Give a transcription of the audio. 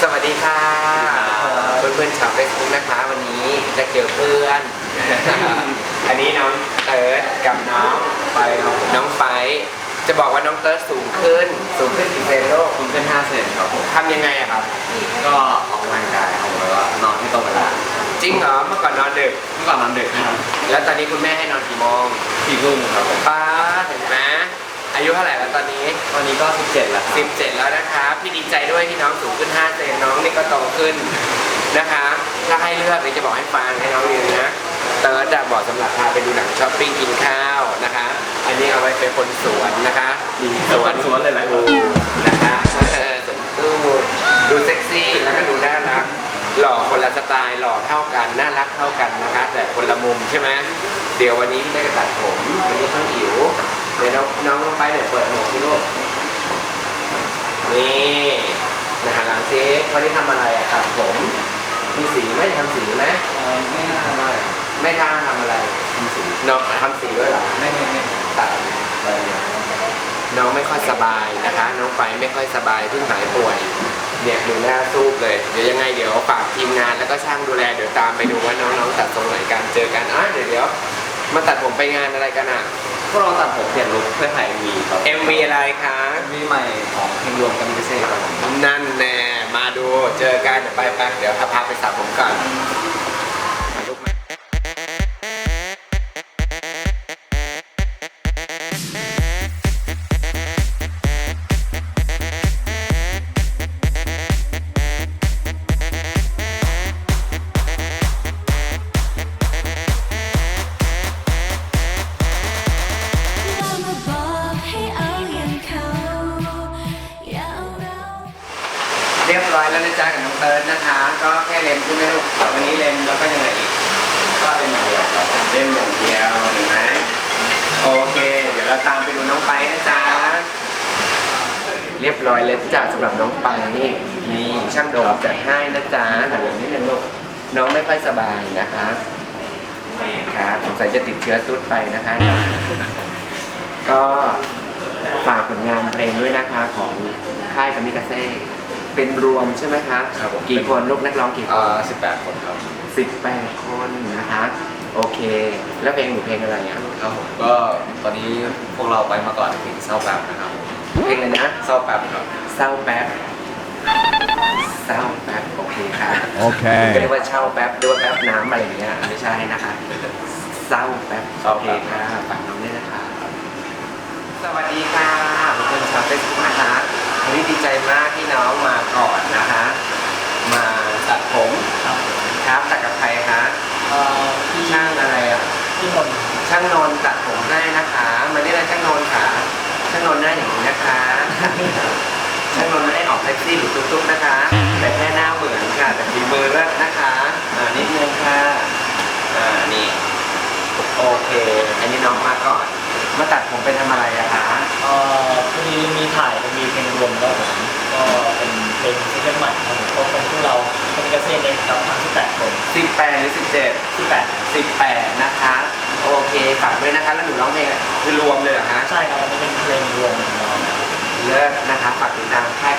สวัสดีค่ะ เพื่อนๆชาวเฟซบุ๊กนะคะวันนี้จะเจอเพื่อน อันนี้น้องเติร์ดกับน้องไปน้องไฟจะบอกว่าน้องเติร์ดสูงขึ้น สูงขึ้นกี่เซนโลกคุณเป็น5เซนครับผมทำยังไงอะครับ ก็ออกกำลังกายครับผมแล้วก็นอนที่ตรงเวลาจริงเหรอเมื่อก่อนนอนดึกเมื่อก่อนนอนดึกนะครับแล้วตอนนี้คุณแม่ให้นอนกี่โมงสี่ทุ่มครับผมป้าเห็นไหม อายุเท่าไหร่แล้วตอนนี้ ตอนนี้ก็ 17 แล้วครับ17 แล้วนะคะพี่ดีใจด้วยที่น้องสูงขึ้น5เซนน้องนี่ก็โตขึ้นนะคะ ถ้าให้เลือกเลยจะบอกให้ฟังให้น้องเรียนนะ เติร์ดอะบอกสำหรับพาไปดูหนังช้อปปิ้งกินข้าวนะคะ อันนี้เอาไว้เป็นคนสวนนะคะสวนสวนเลยแหละดูนะคะเออสวนดูดูเซ็กซี่แล้วก็ดูน่ารักหล่อคนละสไตล์หล่อเท่ากันน่ารักเท่ากันนะคะ แต่คนละมุมใช่ไหมเดี๋ยววันนี้พี่ได้ตัดผมวันนี้ต้องอิ๋ว เดี๋ยวน้องน้องลงไปเดี๋ยวเปิดหมวกที่ลูกนี่นะฮะหลังเจ๊วันนี้ทำอะไรอะตัดผม มีสีไหม่ทำสีไหมเอ่อไม่น่าไม่ไม่ท่าทำอะไรทำสีน้องทำสีด้วยเหรอไม่ไม่ไม่ตัดอะไรเนี่ยน้องไม่ค่อยสบายนะคะ น้องไปไม่ค่อยสบายเพิ่งหายป่วยเนี่ยดูหน้าซูบเลย เดี๋ยวยังไงเดี๋ยวฝากทีมงานแล้วก็ช่างดูแลเดี๋ยวตามไปดูว่าน้องๆตัดทรงไหนกันเจอกันอะเดี๋ยวเดี๋ยวมาตัดผมไปงานอะไรกันอะ พวกเราตัดผมเปลี่ยนลุคเพื่อถ่ายมีครับ MV อะไรคะ มีใหม่ของเพลงรวมกันมิเซ่ครับผมนั่นแน่มาดูเจอกันเดี๋ยวไปไปเดี๋ยวพาไปสระผมก่อน เรียบร้อยแล้วนะจ๊ะกับน้องเติร์นนะคะ ก็แค่เล็มใช่ไหมลูกวันนี้เล็มแล้วก็ยังไงอีกก็เป็นอย่างเดียวครับผมเล่มอย่างเดียวเห็นไหมโอเค เดี๋ยวเราตามไปดูน้องไปนะจ๊ะเรียบร้อยแล้วจ้ะสำหรับน้องไปนี่นี่ช่างโดมจัดให้นะจ๊ะหันหลังนิดนึงลูกน้องไม่ค่อยสบายนะคะครับสงสัยจะติดเชื้อตุดไปนะคะ ก็ฝากผลงานเพลงด้วยนะคะของค่ายกามิกาเซ่ เป็นรวมใช่ไหมคะครับผม กี่คนลูกนักร้องกี่คเอ่นอ18คนครับสิบแปดคนนะคะ โอเค แล้วเพลงหนูเพลงอะไรอะครับผมก็ตอนนี้พวกเราไปมาก่อนเพลงเศร้าแป๊บนะครับเพลงอะไรนะเศร้าแป๊บครับ เศร้าแป๊บเศร้าแป๊บโอเคค่ะโอเคก็เรียกว่าเช่าแป๊บหรือว่าแป๊บน้ำอะไรอย่างเงี้ยไม่ใช่นะคะเศร้าแป๊บโอเคค่ะฝากน้องด้วยนะคะสวัสดีค่ะทุกคนชาวเฟซบุ๊กนะคะ วันนี้ดีใจมากที่น้องมาก่อนนะคะ มาตัดผมครับตัดกับใครคะเอ่อพี่ช่างอะไรอะ พี่นนท์ช่างนนท์ตัดผมให้นะคะ มาได้เลยช่างนนท์ค่ะ ช่างนนท์หน้าอย่างนี้นะคะ ช่างนนท์ไม่ได้ออกแท็กซี่หรือตุ๊กๆนะคะ แต่แค่หน้าเหมือนค่ะแต่ฝีมือเลิศนะคะอ่านิดนึงค่ะอ่านี่โอเค อันนี้น้องมาก่อน มาตัดผมไปทำอะไรอะคะเอ่อพอดีมีถ่ายมีเพลงรวมก็ผมก็เป็นเพลงซิงเกิลใหม่ครับผมก็เป็นพวกเราคอมมิกาเซ่เองครับทั้งที่แปดคนสิบแปดหรือสิบเจ็ดที่แปดสิบแปดนะคะ โอเคฝากด้วยนะคะแล้วหนูร้องเพลงอะไรคือรวมเลยเหรอคะใช่ครับอันนี้เป็นเพลงรวมของเราเลิศนะคะฝากติดตามค่าย